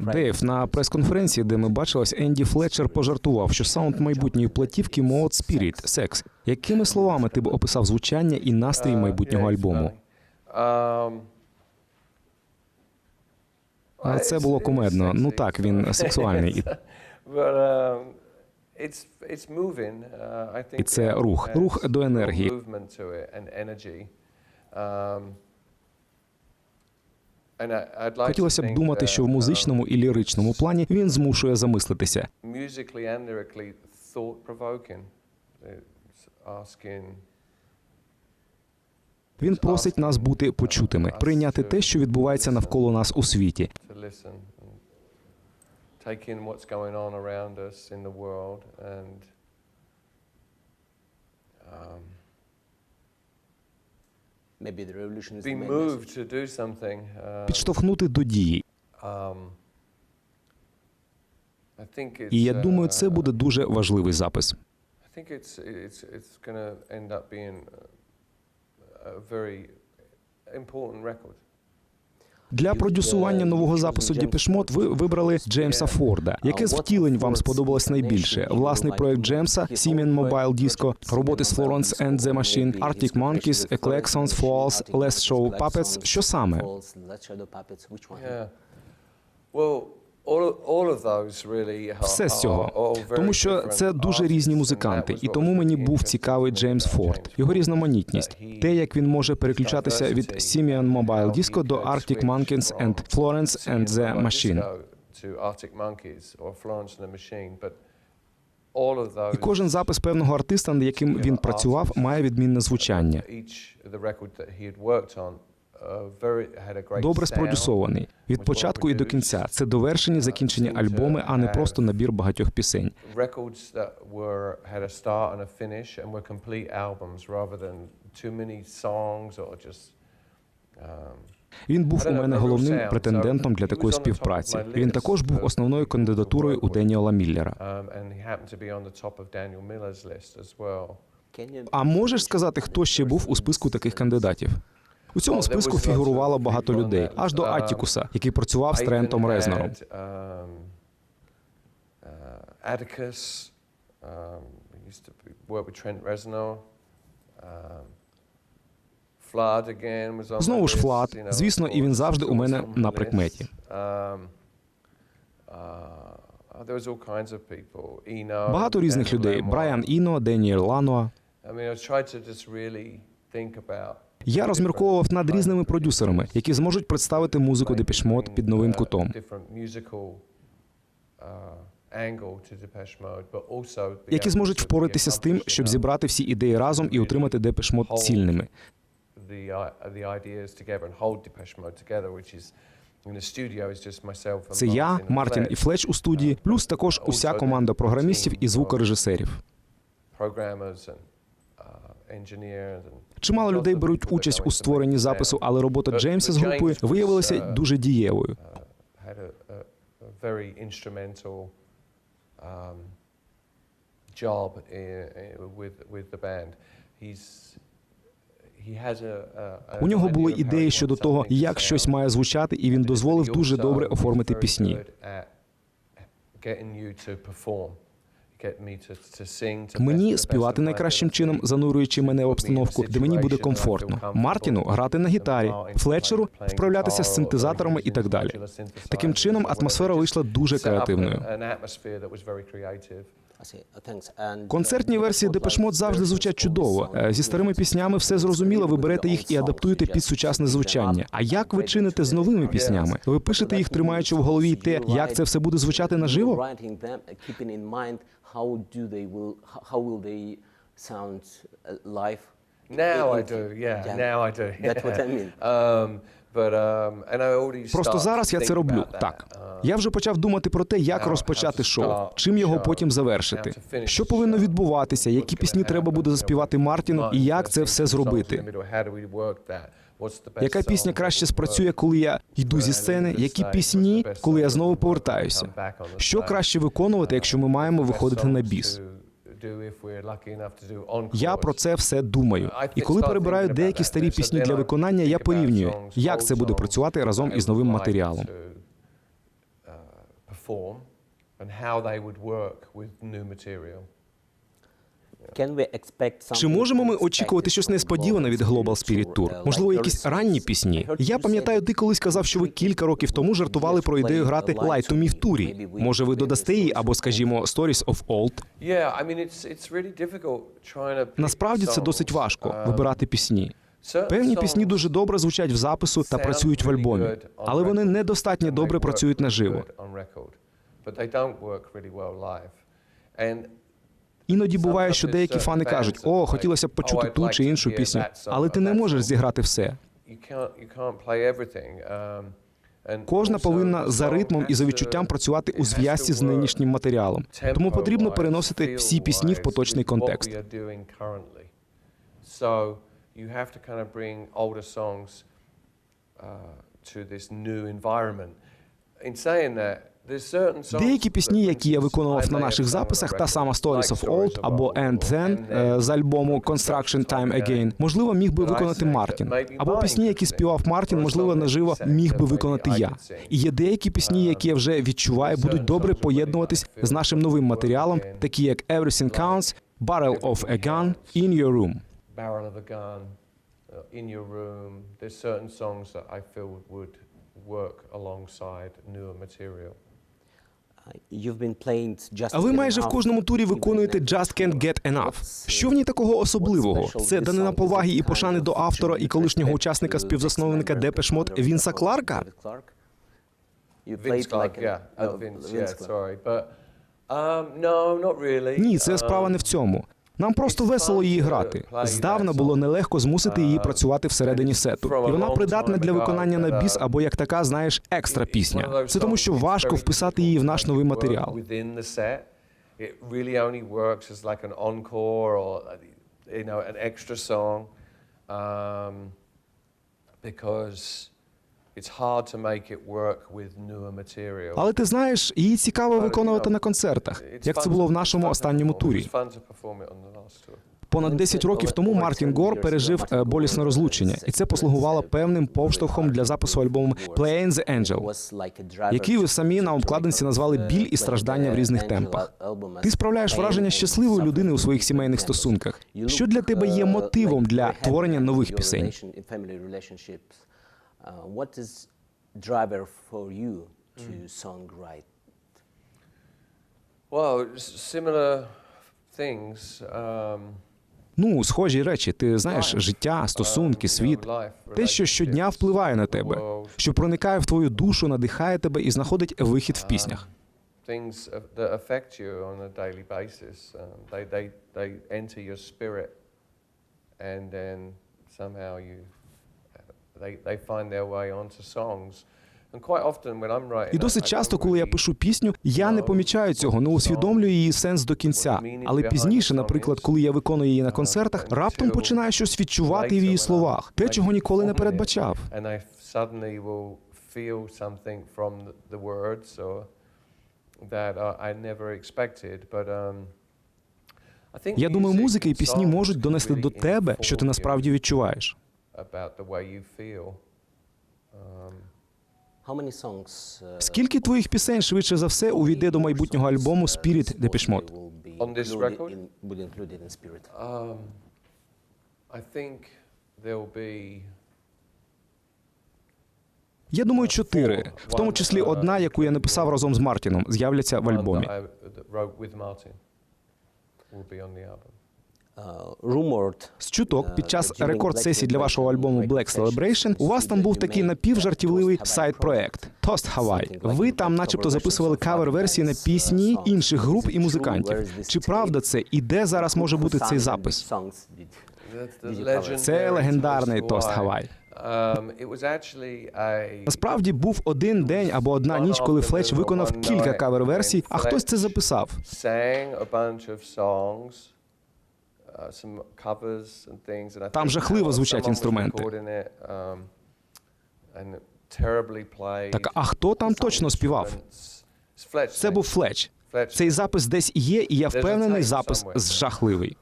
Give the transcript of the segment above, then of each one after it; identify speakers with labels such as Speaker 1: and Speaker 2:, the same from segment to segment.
Speaker 1: Дейв, на прес-конференції, де ми бачились, Енді Флетчер пожартував, що саунд майбутньої платівки Мод Spirit – секс. Якими словами ти б описав звучання і настрій майбутнього альбому?
Speaker 2: Um,
Speaker 1: А це було кумедно. Ну так, він сексуальний. І,
Speaker 2: um. Uh,
Speaker 1: і це рух, рух до енергії.
Speaker 2: movement to it and energy. Um, and I, I'd like to
Speaker 1: Хотілося б думати, що в
Speaker 2: um,
Speaker 1: музичному і ліричному плані він змушує замислитися. Він просить нас бути почутими, прийняти те, що відбувається навколо нас у світі.
Speaker 2: to
Speaker 1: Підштовхнути до дії.
Speaker 2: um, I
Speaker 1: І я думаю, це
Speaker 2: uh,
Speaker 1: буде дуже важливий запис.
Speaker 2: I think it's it's it's end up being a, a very important record.
Speaker 1: Для продюсування нового запису Діпішмот ви вибрали Джеймса Форда. Яке з втілень вам сподобалось найбільше? Власний проект Джеймса, Сімен Мобайл Діско, роботи з Florence and the Machine, Arctic Monkeys, Eclexons, Falls, Last Show Puppets. Що саме?
Speaker 2: Yeah. Well,
Speaker 1: Все з цього, тому що це дуже різні музиканти, і тому мені був цікавий Джеймс Форд, його різноманітність, те, як він може переключатися від Simeon Mobile Disco до Arctic Monkeys and Florence and the Machine. І кожен запис певного артиста, над яким він працював, має відмінне звучання. Добре спродюсований від початку і до кінця. Це довершені закінчені альбоми, а не просто набір багатьох пісень.
Speaker 2: um,
Speaker 1: Він був у мене головним претендентом для такої співпраці. Він також був основною кандидатурою у Деніела Міллера.
Speaker 2: um,
Speaker 1: А можеш сказати, хто ще був у списку таких кандидатів? У цьому списку фігурувало багато людей, аж до Аттікуса, який працював з Трентом Резнером.
Speaker 2: um, uh, Atticus, um, used to work with Trent Reznor. Um,
Speaker 1: Знову ж
Speaker 2: know,
Speaker 1: Звісно, і він завжди у мене на прикметі.
Speaker 2: Um, uh,
Speaker 1: Багато різних людей. Брайан Іно, Деніел Лануа. Я розмірковував над різними продюсерами, які зможуть представити музику Депішмот під новим кутом. які зможуть впоратися з тим, щоб зібрати всі ідеї разом і отримати Депешмот цільними. Це я, Мартін і Флетч у студії, плюс також уся команда програмістів і звукорежисерів.
Speaker 2: Uh,
Speaker 1: Чимало людей беруть участь у створенні запису, але робота Джеймса з групою виявилася дуже дієвою.
Speaker 2: instrumental um, job i with with the band. He's
Speaker 1: У нього були ідеї щодо того, як щось має звучати, і він дозволив дуже добре оформити пісні. Мені співати найкращим чином, занурюючи мене в обстановку, де мені буде комфортно. Мартіну грати на гітарі, Флетчеру вправлятися з синтезаторами і так далі. Таким чином, атмосфера вийшла дуже креативною. Концертні версії Депешмот завжди звучать чудово. Е, Зі старими піснями все зрозуміло. Ви берете їх і адаптуєте під сучасне звучання. А як ви чините з новими піснями? Ви пишете їх, тримаючи в голові те, як це все буде звучати наживо?
Speaker 3: Uh.
Speaker 2: Now I do, yeah.
Speaker 3: Yeah.
Speaker 2: Now I do.
Speaker 3: That's what I mean.
Speaker 2: Um, um,
Speaker 1: Просто зараз я це роблю. Так
Speaker 2: Uh,
Speaker 1: я вже почав думати про те, як розпочати шоу, чим його потім завершити. Що повинно відбуватися, які пісні треба буде заспівати Мартіну, і як це все зробити. Яка пісня краще спрацює, коли я йду зі сцени? Які пісні, коли я знову повертаюся? Що краще виконувати, якщо ми маємо виходити на біс? Я про це все думаю. І коли перебираю деякі старі пісні для виконання, я порівнюю, як це буде працювати разом із новим матеріалом.
Speaker 2: and how they would work with new material.
Speaker 1: Чи можемо ми очікувати щось несподіване від Global Spirit
Speaker 3: Tour?
Speaker 1: Можливо, якісь ранні пісні. Я пам'ятаю, ти колись казав, що ви кілька років тому жартували про ідею грати Light to Me в турі. Може, ви додасте її або, скажімо, Stories of Old? Насправді це досить важко
Speaker 2: Um,
Speaker 1: вибирати пісні. Певні пісні дуже добре звучать в запису та працюють в альбомі, але вони недостатньо добре працюють наживо. Іноді буває, що деякі фани кажуть: о, хотілося б почути ту чи іншу пісню, але ти не можеш зіграти все.
Speaker 2: Um,
Speaker 1: Кожна повинна за ритмом і за відчуттям працювати у зв'язці з нинішнім матеріалом. Тому потрібно переносити всі пісні в поточний контекст.
Speaker 2: To uh, to this new environment. In saying that,
Speaker 1: Деякі пісні, які я виконував на наших записах, та сама Stories of Old або And Then е, з альбому Construction Time Again, можливо, міг би виконати Мартін. Або пісні, які співав Мартін, можливо, наживо міг би виконати я. І є деякі пісні, які я вже відчуваю, будуть добре поєднуватись з нашим новим матеріалом, такі як Everything Counts, Barrel of a Gun, In Your Room.
Speaker 2: barrel of a gun, uh, in your room. There's certain songs that I feel would work alongside newer material.
Speaker 3: You've been playing just
Speaker 1: А ви
Speaker 3: Get
Speaker 1: майже в кожному турі виконуєте Just Can't Get Enough.
Speaker 3: What's,
Speaker 1: Що в ній такого особливого?
Speaker 3: what's special
Speaker 1: Це данина поваги і
Speaker 3: it
Speaker 1: пошани до автора і колишнього учасника співзасновника
Speaker 3: ex-member
Speaker 1: Депеш Мод
Speaker 3: David
Speaker 1: Вінса? Кларка?
Speaker 2: Uh, um.
Speaker 1: Ні, це справа
Speaker 2: Um,
Speaker 1: не в цьому. Нам просто весело її грати. Здавна було нелегко змусити її працювати всередині сету, і вона придатна для виконання на біс або як така, знаєш, екстра пісня. Це тому, що важко вписати її в наш новий матеріал.
Speaker 2: Um, because
Speaker 1: Але ти знаєш, її цікаво виконувати на концертах, як це було в нашому
Speaker 2: it's fun to
Speaker 1: останньому турі. Понад 10 років тому Мартін Гор пережив е, болісне розлучення, і це послугувало певним поштовхом для запису альбому Playing the Angel, який ви самі на обкладинці назвали біль і страждання в різних темпах. Ти справляєш враження щасливої людини у своїх сімейних стосунках. Що для тебе є мотивом для творення нових пісень?
Speaker 3: What is driver for you to songwrite?
Speaker 2: Well, similar things. Um,
Speaker 1: Ну, схожі речі. Ти знаєш, життя, стосунки, світ, те, що щодня впливає на тебе, що проникає в твою душу, надихає тебе і знаходить вихід в піснях. І досить часто, коли я пишу пісню, я не помічаю цього, не усвідомлюю її сенс до кінця. Але пізніше, наприклад, коли я виконую її на концертах, раптом починаю щось відчувати в її словах, те, чого ніколи не передбачав.
Speaker 2: uh, um,
Speaker 1: Я думаю, музика і пісні можуть донести до тебе, що ти насправді відчуваєш.
Speaker 2: About the way you feel. Um,
Speaker 3: How many songs uh,
Speaker 1: Скільки твоїх пісень швидше за все увійде до майбутнього альбому Spirit Depeche Mode?
Speaker 2: On this record?
Speaker 3: in- will included in Spirit?
Speaker 2: um, I think there'll be
Speaker 1: Я думаю, чотири, в тому числі одна, яку я написав разом з Мартіном, з'являться в альбомі. З чуток під час рекорд-сесії для вашого альбому Black Celebration у вас там був такий напівжартівливий сайт-проект Toast Hawaii. Ви там, начебто, записували кавер-версії на пісні інших груп і музикантів. Чи правда це і де зараз може бути цей запис? Це легендарний
Speaker 2: Toast
Speaker 1: тост
Speaker 2: Hawaii.
Speaker 1: Хавай.
Speaker 2: Um,
Speaker 1: Насправді був один день або одна ніч, коли Флетч виконав кілька кавер-версій, а хтось це записав. Там жахливо звучать інструменти.
Speaker 2: um,
Speaker 1: Так а хто там точно співав? Це був Флетч. Цей запис десь є, і я впевнений, запис жахливий.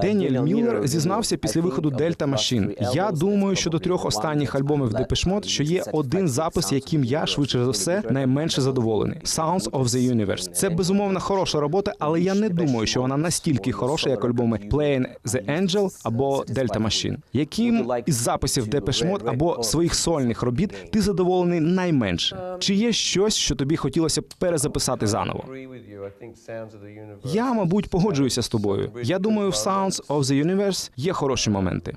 Speaker 1: Деніель Міллер зізнався після виходу Дельта Машин. Я думаю, що до трьох останніх альбомів Mode, що є один запис, яким я швидше за все найменше задоволений. Sounds of the Universe. Це безумовно хороша робота, але я не думаю, що вона настільки хороша, як альбоми Playing the Angel або Delta Machine. Яким із записів Mode або своїх сольних робіт ти задоволений найменше? Чи є щось, що тобі хотілося б перезаписати заново? Я, мабуть, погоджуюся з тобою. Я думаю, в Sounds of the Universe є хороші моменти.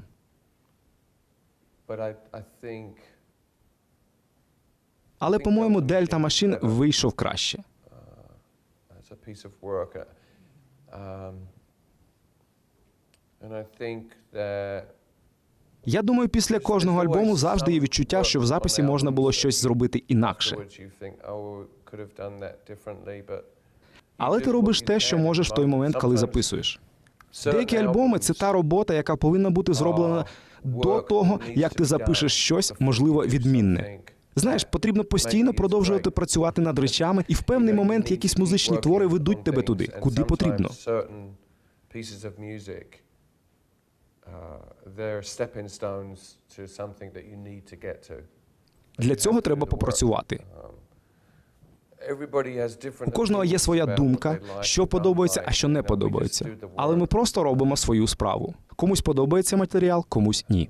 Speaker 1: Але, по-моєму, Дельта Машин вийшов краще.
Speaker 2: work. uh, Um,
Speaker 1: Я думаю, після кожного альбому завжди є відчуття, що в записі можна було щось зробити інакше.
Speaker 2: oh,
Speaker 1: Але ти робиш те, що можеш в той момент, коли записуєш. Деякі альбоми це та робота, яка повинна бути зроблена до того, як ти запишеш щось, можливо, відмінне. Знаєш, потрібно постійно продовжувати працювати над речами, і в певний момент якісь музичні твори ведуть тебе туди, куди потрібно. Для цього треба попрацювати.
Speaker 2: У кожного є своя думка, що подобається, а що не подобається.
Speaker 1: Але ми просто робимо свою справу. Комусь подобається матеріал, комусь ні.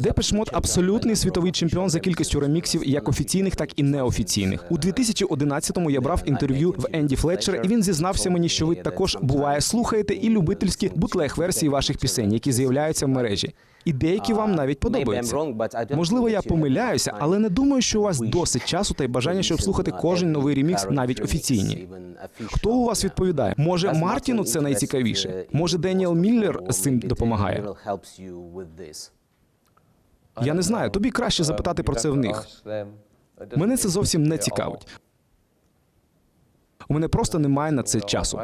Speaker 1: Депеш Мод абсолютний світовий чемпіон за кількістю реміксів, як офіційних, так і неофіційних. У 2011-му я брав інтерв'ю в Енді Флетчера, і він зізнався мені, що ви також буває слухаєте і любительські бутлег версії ваших пісень, які з'являються в мережі. І деякі вам навіть подобаються. Можливо, я помиляюся, але не думаю, що у вас досить часу та й бажання, щоб слухати кожен новий ремікс, навіть офіційні. Хто у вас відповідає? Може, Мартіну це найцікавіше? Може, Деніел Міллер з цим допомагає? Я не знаю. Тобі краще запитати про це в них. Мене це зовсім не цікавить. У мене просто немає на це часу.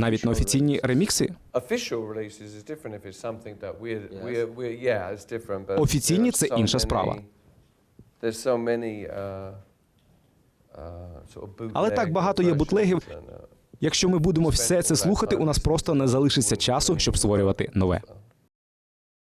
Speaker 1: Навіть на офіційні ремікси.
Speaker 2: Офіційні це інша справа.
Speaker 1: Але так багато є бутлегів. Якщо ми будемо все це слухати, у нас просто не залишиться часу, щоб створювати нове.